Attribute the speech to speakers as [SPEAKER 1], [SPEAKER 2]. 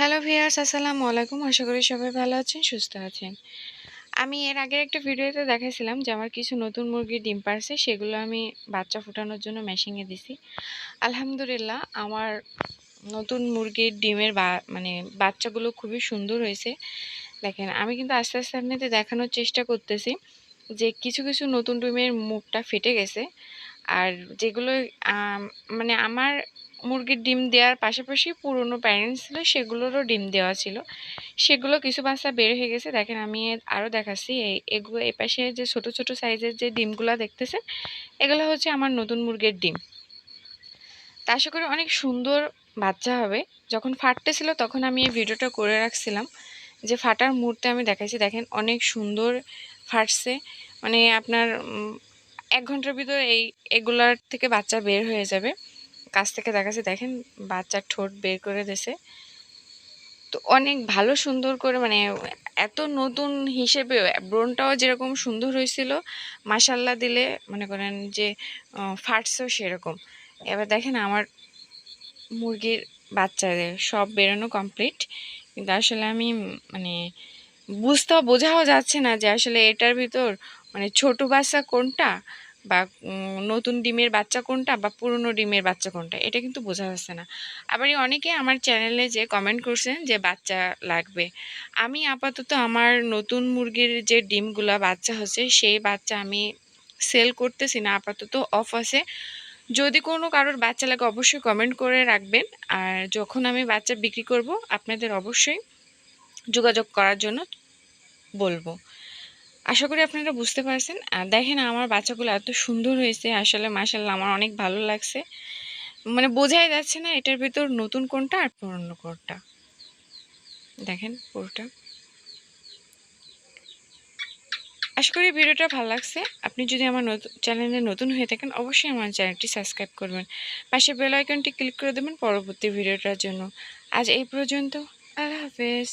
[SPEAKER 1] Hello viewers আসসালামু আলাইকুম। আশা করি সবাই ভালো আছেন, সুস্থ আছেন। আমি এর আগের একটা ভিডিওতে দেখাইছিলাম যে আমার কিছু নতুন মুরগির ডিম পারছে, সেগুলো আমি বাচ্চা ফুটানোর জন্য মেশিনে দিছি। আলহামদুলিল্লাহ, আমার নতুন মুরগির ডিমের বা মানে বাচ্চাগুলো খুবই সুন্দর হয়েছে। দেখেন, আমি কিন্তু আস্তে আস্তে আপনাদের দেখানোর চেষ্টা করতেছি যে কিছু কিছু নতুন ডিমের মুখটা ফেটে গেছে। আর যেগুলো মানে আমার মুরগির ডিম দেওয়ার পাশাপাশি পুরনো প্যারেন্টস ছিল সেগুলোরও ডিম দেওয়া ছিল। সেগুলো কিছু বাচ্চা বের হয়ে গেছে। দেখেন, আমি আরও দেখাচ্ছি। এই এগুলো এ পাশে যে ছোট ছোট সাইজের যে ডিমগুলো দেখতেছেন, এগুলো হচ্ছে আমার নতুন মুরগির ডিম। তা আশা করি অনেক সুন্দর বাচ্চা হবে। যখন ফাটতেছিল তখন আমি এই ভিডিওটা করে রাখছিলাম যে ফাটার মুহূর্তে আমি দেখাইছি দেখেন, অনেক সুন্দর ফাটছে। মানে আপনার এক ঘণ্টার ভিতরে এই, এগুলার থেকে বাচ্চা বের হয়ে যাবে। কাছ থেকে দেখাচ্ছে দেখেন বাচ্চার ঠোঁট বের করে দিয়েছে তো অনেক ভালো সুন্দর করে মানে এত নতুন হিসেবে ব্রনটাও যেরকম সুন্দর হয়েছিল মাসাল্লা দিলে মনে করেন যে আহ, ফাটছেও সেরকম। এবার দেখেন আমার মুরগির বাচ্চাদের সব বেরোনো কমপ্লিট কিন্তু আসলে আমি মানে বুঝতেও বোঝাও যাচ্ছে না যে আসলে এটার ভিতর মানে ছোট বাচ্চা কোনটা বা নতুন ডিমের বাচ্চা কোনটা বা পুরনো ডিমের বাচ্চা কোনটা, এটা কিন্তু বোঝা যাচ্ছে না। আবার অনেকে আমার চ্যানেলে যে কমেন্ট করছেন যে বাচ্চা লাগবে। আমি আপাতত আমার নতুন মুরগির যে ডিমগুলা বাচ্চা হচ্ছে, সেই বাচ্চা আমি সেল করতেছি না, আপাতত অফ আছে। যদি কোনো কারোর বাচ্চা লাগে অবশ্যই কমেন্ট করে রাখবেন। আর যখন আমি বাচ্চা বিক্রি করব, আপনাদের অবশ্যই যোগাযোগ করার জন্য বলব। আশা করি আপনারা বুঝতে পারছেন। আর দেখেন আমার বাচ্চাগুলো এত সুন্দর হয়েছে, আসলে মাসাল্লাহ আমার অনেক ভালো লাগছে। মানে বোঝাই যাচ্ছে না এটার ভিতর নতুন কোনটা আর পুরনো কোনটা। দেখেন পুরোটা। আশা করি ভিডিওটা ভালো লাগছে। আপনি যদি আমার চ্যানেলে নতুন হয়ে থাকেন, অবশ্যই আমার চ্যানেলটি সাবস্ক্রাইব করবেন। পাশে বেল আইকনটি ক্লিক করে দেবেন পরবর্তী ভিডিওটার জন্য। আজ এই পর্যন্ত, আল্লাহ হাফেজ।